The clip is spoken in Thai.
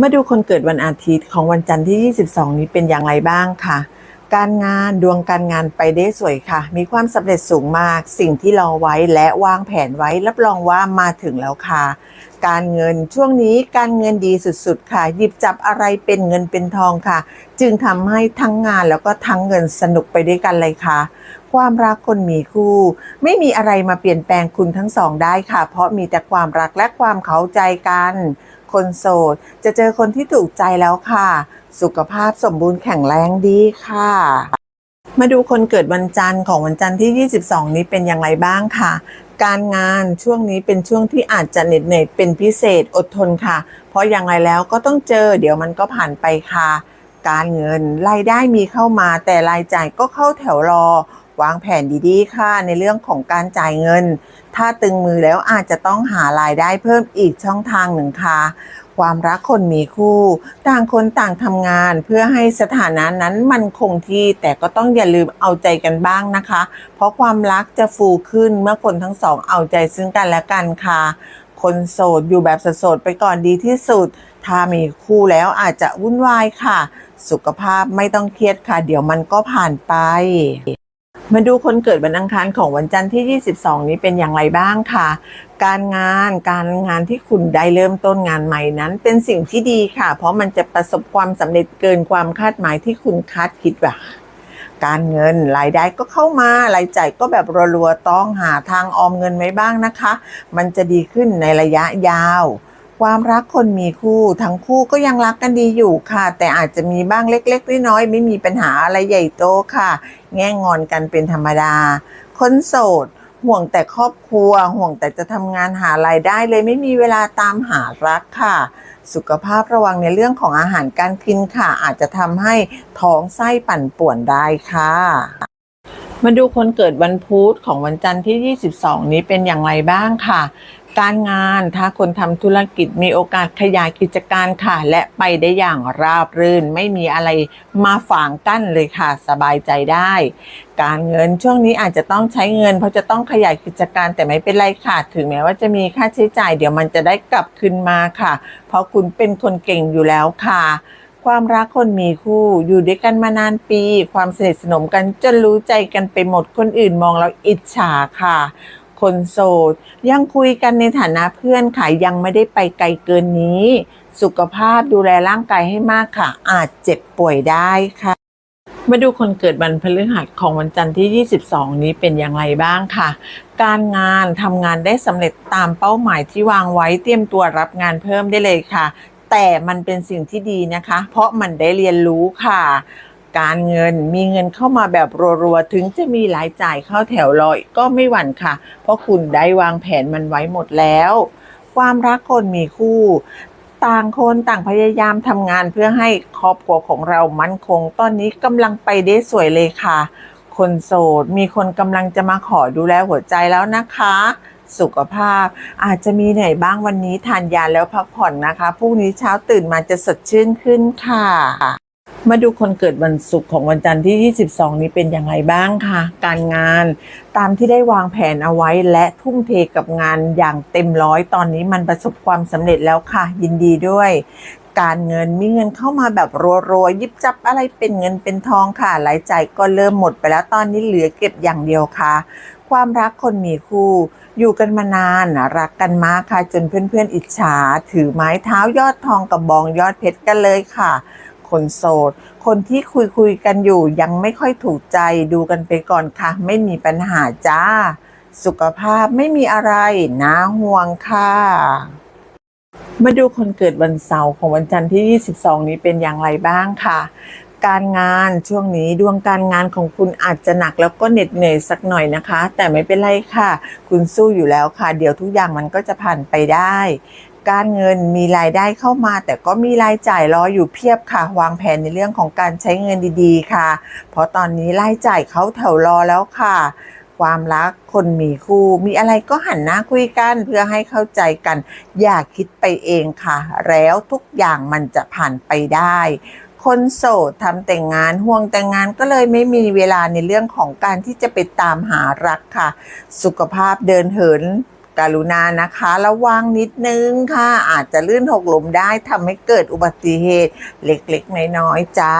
มาดูคนเกิดวันอาทิตย์ของวันจันทร์ที่ 22 นี้เป็นอย่างไรบ้างค่ะ การงานดวงการงานไปได้สวยค่ะ มีความสำเร็จสูงมาก สิ่งที่รอไว้และวางแผนไว้ รับรองว่ามาถึงแล้วค่ะ การเงินช่วงนี้การเงินดีสุดๆ ค่ะ หยิบจับอะไรเป็นเงินเป็นทองค่ะ จึงทำให้ทั้งงานแล้วก็ทั้งเงินสนุกไปด้วยกันเลยค่ะความรักคนมีคู่ ไม่มีอะไรมาเปลี่ยนแปลงคุณทั้งสองได้ค่ะ เพราะมีแต่ความรักและความเข้าใจกัน คนโสด จะเจอคนที่ถูกใจแล้วค่ะ สุขภาพสมบูรณ์แข็งแรงดีค่ะ มาดูคนเกิดวันจันทร์ของวันจันทร์ที่ 22 นี้เป็นอย่างไรบ้างค่ะ การงานช่วงนี้เป็นช่วงที่อาจจะเหน็ดเหนื่อยเป็นพิเศษอดทนค่ะ เพราะอย่างไรแล้วก็ต้องเจอ เดี๋ยวมันก็ผ่านไปค่ะ การเงินรายได้มีเข้ามาแต่รายจ่ายก็เข้าแถวรอ วางแผนดีๆ ค่ะ ในเรื่องของการจ่ายเงิน ถ้าตึงมือแล้วอาจจะต้องหารายได้เพิ่มอีกช่องทางหนึ่งค่ะ ความรักคนมีคู่ ต่างคนต่างทำงานเพื่อให้สถานะนั้นมันคงที่ แต่ก็ต้องอย่าลืมเอาใจกันบ้างนะคะ เพราะความรักจะฟูขึ้นเมื่อคนทั้งสองเอาใจซึ่งกันและกันค่ะ คนโสดอยู่แบบโสดไปก่อนดีที่สุด ถ้ามีคู่แล้วอาจจะวุ่นวายค่ะ สุขภาพไม่ต้องเครียดค่ะ เดี๋ยวมันก็ผ่านไป มาดูคนเกิดวันอังคารของวันจันทร์ที่ 22 นี้เป็นอย่างไรบ้างค่ะ การงานการงานที่คุณได้เริ่มต้นงานใหม่นั้น เป็นสิ่งที่ดีค่ะ เพราะมันจะประสบความสำเร็จเกินความคาดหมายที่คุณคาดคิดว่าการเงินรายได้ก็เข้ามารายจ่ายก็แบบรัวๆต้องหาทางออมเงินไว้บ้างนะคะ มันจะดีขึ้นในระยะยาว ความรักคนมีคู่ ทั้งคู่ก็ยังรักกันดีอยู่ค่ะ แต่อาจจะมีบ้างเล็กๆน้อยๆไม่มีปัญหาอะไรใหญ่โตค่ะ แง่งอนกันเป็นธรรมดา คนโสด ห่วงแต่ครอบครัว ห่วงแต่จะทำงานหารายได้เลยไม่มีเวลาตามหารักค่ะ สุขภาพระวังในเรื่องของอาหารการกินค่ะ อาจจะทำให้ท้องไส้ปั่นป่วนได้ค่ะมาดูคนเกิดวันพุธของวันจันทร์ที่ 22 นี้เป็นอย่างไรบ้างค่ะ การงานถ้าคนทำธุรกิจมีโอกาสขยายกิจการค่ะ และไปได้อย่างราบรื่น ไม่มีอะไรมาฝางกั้นเลยค่ะ สบายใจได้ การเงินช่วงนี้อาจจะต้องใช้เงิน เพราะจะต้องขยายกิจการแต่ไม่เป็นไรค่ะ ถึงแม้ว่าจะมีค่าใช้จ่าย เดี๋ยวมันจะได้กลับคืนมาค่ะ เพราะคุณเป็นคนเก่งอยู่แล้วค่ะความรักคนมีคู่อยู่ด้วยกันมานานปี ความสนิทสนมกันจนรู้ใจกันไปหมดคนอื่นมองเราอิจฉาค่ะ คนโสด ยังคุยกันในฐานะเพื่อนค่ะ ยังไม่ได้ไปไกลเกินนี้ สุขภาพดูแลร่างกายให้มากค่ะ อาจเจ็บป่วยได้ค่ะมาดูคนเกิดวันพฤหัสของวันจันทร์ที่ 22 นี้เป็นอย่างไรบ้างค่ะ การงานทำงานได้สำเร็จตามเป้าหมายที่วางไว้เตรียมตัวรับงานเพิ่มได้เลยค่ะ แต่มันเป็นสิ่งที่ดีนะคะ เพราะมันได้เรียนรู้ค่ะ การเงินมีเงินเข้ามาแบบรัวๆ ถึงจะมีรายจ่ายเข้าแถวรอยก็ไม่หวั่นค่ะ เพราะคุณได้วางแผนมันไว้หมดแล้ว ความรักคนมีคู่ ต่างคนต่างพยายามทำงานเพื่อให้ครอบครัวของเรามั่นคง ตอนนี้กำลังไปได้สวยเลยค่ะ คนโสดมีคนกำลังจะมาขอดูแลหัวใจแล้วนะคะสุขภาพอาจจะมีเหนื่อยบ้างวันนี้ทานยาแล้วพักผ่อนนะคะพรุ่งนี้เช้าตื่นมาจะสดชื่นขึ้นค่ะ มาดูคนเกิดวันศุกร์ของวันจันทร์ที่ 22 นี้เป็นอย่างไรบ้างค่ะการงานตามที่ได้วางแผนเอาไว้และทุ่มเทกับงานอย่างเต็มร้อยตอนนี้มันประสบความสำเร็จแล้วค่ะ ยินดีด้วย การเงินมีเงินเข้ามาแบบรัวๆยิบจับอะไรเป็นเงินเป็นทองค่ะรายจ่ายก็เริ่มหมดไปแล้วตอนนี้เหลือเก็บอย่างเดียวค่ะ ความรักคนมีคู่ อยู่กันมานานรักกันมากค่ะจนเพื่อนๆอิจฉา ถือไม้เท้ายอดทองกับบองยอดเพชรกันเลยค่ะ คนโสด คนที่คุยคุยกันอยู่ยังไม่ค่อยถูกใจดูกันไปก่อนค่ะ ไม่มีปัญหาจ้า สุขภาพไม่มีอะไรนะห่วงค่ะ มาดูคนเกิดวันเสาร์ของวันจันทร์ที่ 22 นี้เป็นอย่างไรบ้างค่ะ การงานช่วงนี้ดวงการงานของคุณอาจจะหนักแล้วก็เหน็ดเหนื่อยสักหน่อยนะคะ แต่ไม่เป็นไรค่ะ คุณสู้อยู่แล้วค่ะ เดี๋ยวทุกอย่างมันก็จะผ่านไปได้ การเงินมีรายได้เข้ามา แต่ก็มีรายจ่ายรออยู่เพียบค่ะ วางแผนในเรื่องของการใช้เงินดีๆ ค่ะ เพราะตอนนี้รายจ่ายเขาแถวรอแล้วค่ะความรักคนมีคู่ มีอะไรก็หันหน้าคุยกันเพื่อให้เข้าใจกัน อย่าคิดไปเองค่ะ แล้วทุกอย่างมันจะผ่านไปได้ คนโสดทำแต่งงานห่วงแต่งงานก็เลยไม่มีเวลาในเรื่องของการที่จะไปตามหารักค่ะ สุขภาพเดินเหินกรุณานะคะระวังนิดนึงค่ะ อาจจะลื่นหกล้มได้ทำให้เกิดอุบัติเหตุเล็กๆ น้อยๆจ้า